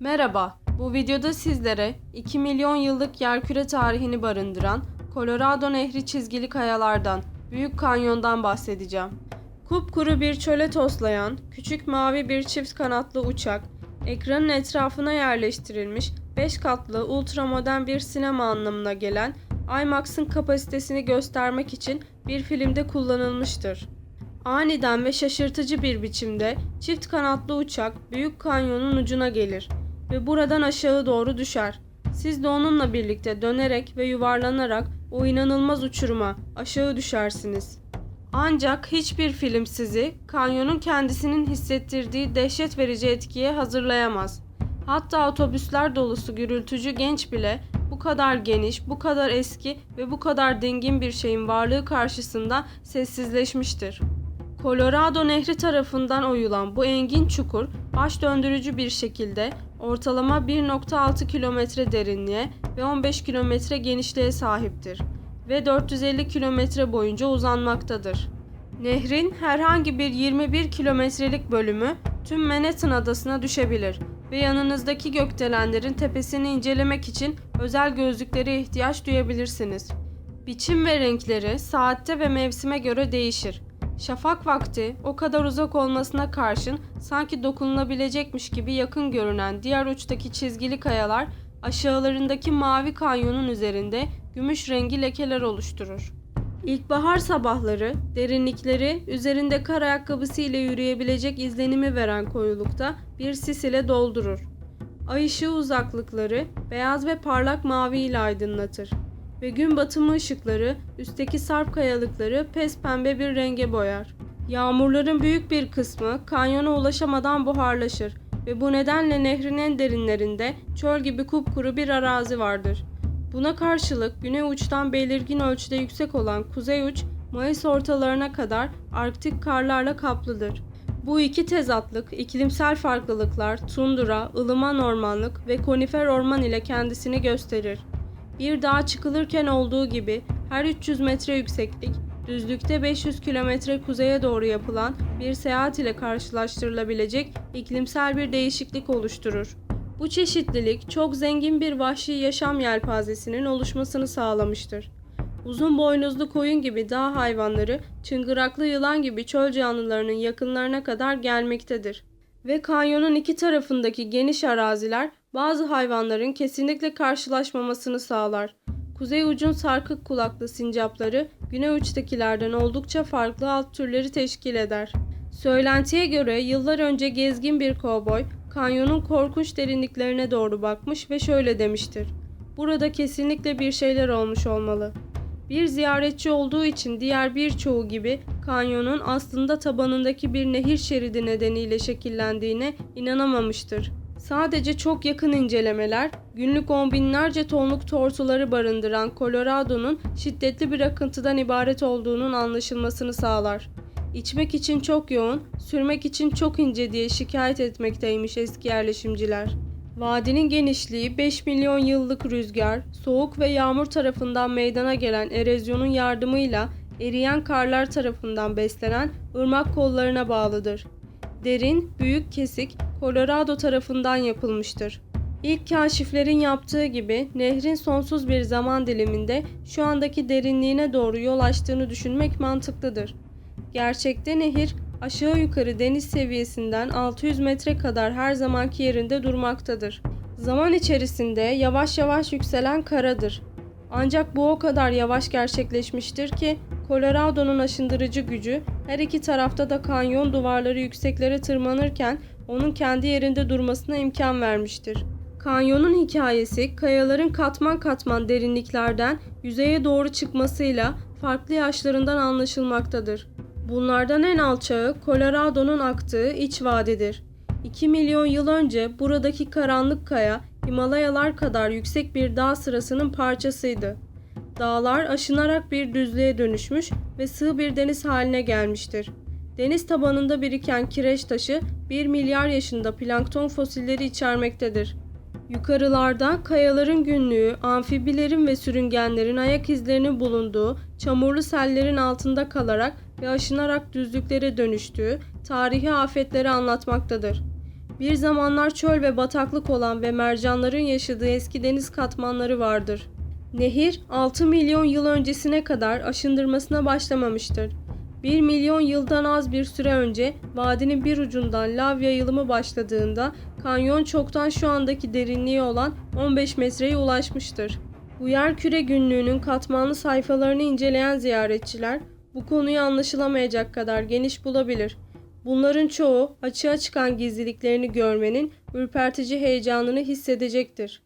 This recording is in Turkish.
Merhaba, bu videoda sizlere 2 milyon yıllık yerküre tarihini barındıran Colorado Nehri çizgili kayalardan, Büyük Kanyon'dan bahsedeceğim. Kupkuru bir çöle toslayan, küçük mavi bir çift kanatlı uçak, ekranın etrafına yerleştirilmiş 5 katlı ultramodern bir sinema anlamına gelen IMAX'ın kapasitesini göstermek için bir filmde kullanılmıştır. Aniden ve şaşırtıcı bir biçimde çift kanatlı uçak Büyük Kanyon'un ucuna gelir ve buradan aşağı doğru düşer. Siz de onunla birlikte dönerek ve yuvarlanarak o inanılmaz uçuruma aşağı düşersiniz. Ancak hiçbir film sizi kanyonun kendisinin hissettirdiği dehşet verici etkiye hazırlayamaz. Hatta otobüsler dolusu gürültücü genç bile bu kadar geniş, bu kadar eski ve bu kadar dingin bir şeyin varlığı karşısında sessizleşmiştir. Colorado Nehri tarafından oyulan bu engin çukur baş döndürücü bir şekilde ortalama 1.6 kilometre derinliğe ve 15 kilometre genişliğe sahiptir ve 450 kilometre boyunca uzanmaktadır. Nehrin herhangi bir 21 kilometrelik bölümü tüm Manhattan adasına düşebilir ve yanınızdaki gökdelenlerin tepesini incelemek için özel gözlüklere ihtiyaç duyabilirsiniz. Biçim ve renkleri saatte ve mevsime göre değişir. Şafak vakti o kadar uzak olmasına karşın sanki dokunulabilecekmiş gibi yakın görünen diğer uçtaki çizgili kayalar aşağılarındaki mavi kanyonun üzerinde gümüş rengi lekeler oluşturur. İlkbahar sabahları derinlikleri üzerinde kar ayakkabısı ile yürüyebilecek izlenimi veren koyulukta bir sis ile doldurur. Ay ışığı uzaklıkları beyaz ve parlak mavi ile aydınlatır ve gün batımı ışıkları üstteki sarp kayalıkları pes pembe bir renge boyar. Yağmurların büyük bir kısmı kanyona ulaşamadan buharlaşır ve bu nedenle nehrin en derinlerinde çöl gibi kupkuru bir arazi vardır. Buna karşılık güney uçtan belirgin ölçüde yüksek olan kuzey uç Mayıs ortalarına kadar arktik karlarla kaplıdır. Bu iki tezatlık, iklimsel farklılıklar tundra, ılıman ormanlık ve konifer orman ile kendisini gösterir. Bir dağa çıkılırken olduğu gibi her 300 metre yükseklik, düzlükte 500 kilometre kuzeye doğru yapılan bir seyahat ile karşılaştırılabilecek iklimsel bir değişiklik oluşturur. Bu çeşitlilik çok zengin bir vahşi yaşam yelpazesinin oluşmasını sağlamıştır. Uzun boynuzlu koyun gibi dağ hayvanları, çıngıraklı yılan gibi çöl canlılarının yakınlarına kadar gelmektedir. Ve kanyonun iki tarafındaki geniş araziler bazı hayvanların kesinlikle karşılaşmamasını sağlar. Kuzey ucun sarkık kulaklı sincapları güney uçtakilerden oldukça farklı alt türleri teşkil eder. Söylentiye göre yıllar önce gezgin bir kovboy kanyonun korkunç derinliklerine doğru bakmış ve şöyle demiştir. Burada kesinlikle bir şeyler olmuş olmalı. Bir ziyaretçi olduğu için diğer birçoğu gibi kanyonun aslında tabanındaki bir nehir şeridi nedeniyle şekillendiğine inanamamıştır. Sadece çok yakın incelemeler, günlük on binlerce tonluk tortuları barındıran Colorado'nun şiddetli bir akıntıdan ibaret olduğunun anlaşılmasını sağlar. İçmek için çok yoğun, sürmek için çok ince diye şikayet etmekteymiş eski yerleşimciler. Vadinin genişliği 5 milyon yıllık rüzgar, soğuk ve yağmur tarafından meydana gelen erozyonun yardımıyla eriyen karlar tarafından beslenen ırmak kollarına bağlıdır. Derin, büyük kesik Colorado tarafından yapılmıştır. İlk kaşiflerin yaptığı gibi nehrin sonsuz bir zaman diliminde şu andaki derinliğine doğru yol açtığını düşünmek mantıklıdır. Gerçekte nehir aşağı yukarı deniz seviyesinden 600 metre kadar her zamanki yerinde durmaktadır. Zaman içerisinde yavaş yavaş yükselen karadır. Ancak bu o kadar yavaş gerçekleşmiştir ki Colorado'nun aşındırıcı gücü her iki tarafta da kanyon duvarları yükseklere tırmanırken onun kendi yerinde durmasına imkan vermiştir. Kanyonun hikayesi kayaların katman katman derinliklerden yüzeye doğru çıkmasıyla farklı yaşlarından anlaşılmaktadır. Bunlardan en alçağı Colorado'nun aktığı iç vadidir. 2 milyon yıl önce buradaki karanlık kaya Himalayalar kadar yüksek bir dağ sırasının parçasıydı. Dağlar aşınarak bir düzlüğe dönüşmüş ve sığ bir deniz haline gelmiştir. Deniz tabanında biriken kireç taşı 1 milyar yaşında plankton fosilleri içermektedir. Yukarılarda kayaların günlüğü, amfibilerin ve sürüngenlerin ayak izlerinin bulunduğu çamurlu sellerin altında kalarak ve aşınarak düzlüklere dönüştüğü tarihi afetleri anlatmaktadır. Bir zamanlar çöl ve bataklık olan ve mercanların yaşadığı eski deniz katmanları vardır. Nehir 6 milyon yıl öncesine kadar aşındırmasına başlamamıştır. 1 milyon yıldan az bir süre önce vadinin bir ucundan lav yayılımı başladığında kanyon çoktan şu andaki derinliği olan 15 metreye ulaşmıştır. Bu yer küre günlüğünün katmanlı sayfalarını inceleyen ziyaretçiler bu konuyu anlaşılamayacak kadar geniş bulabilir. Bunların çoğu açığa çıkan gizliliklerini görmenin ürpertici heyecanını hissedecektir.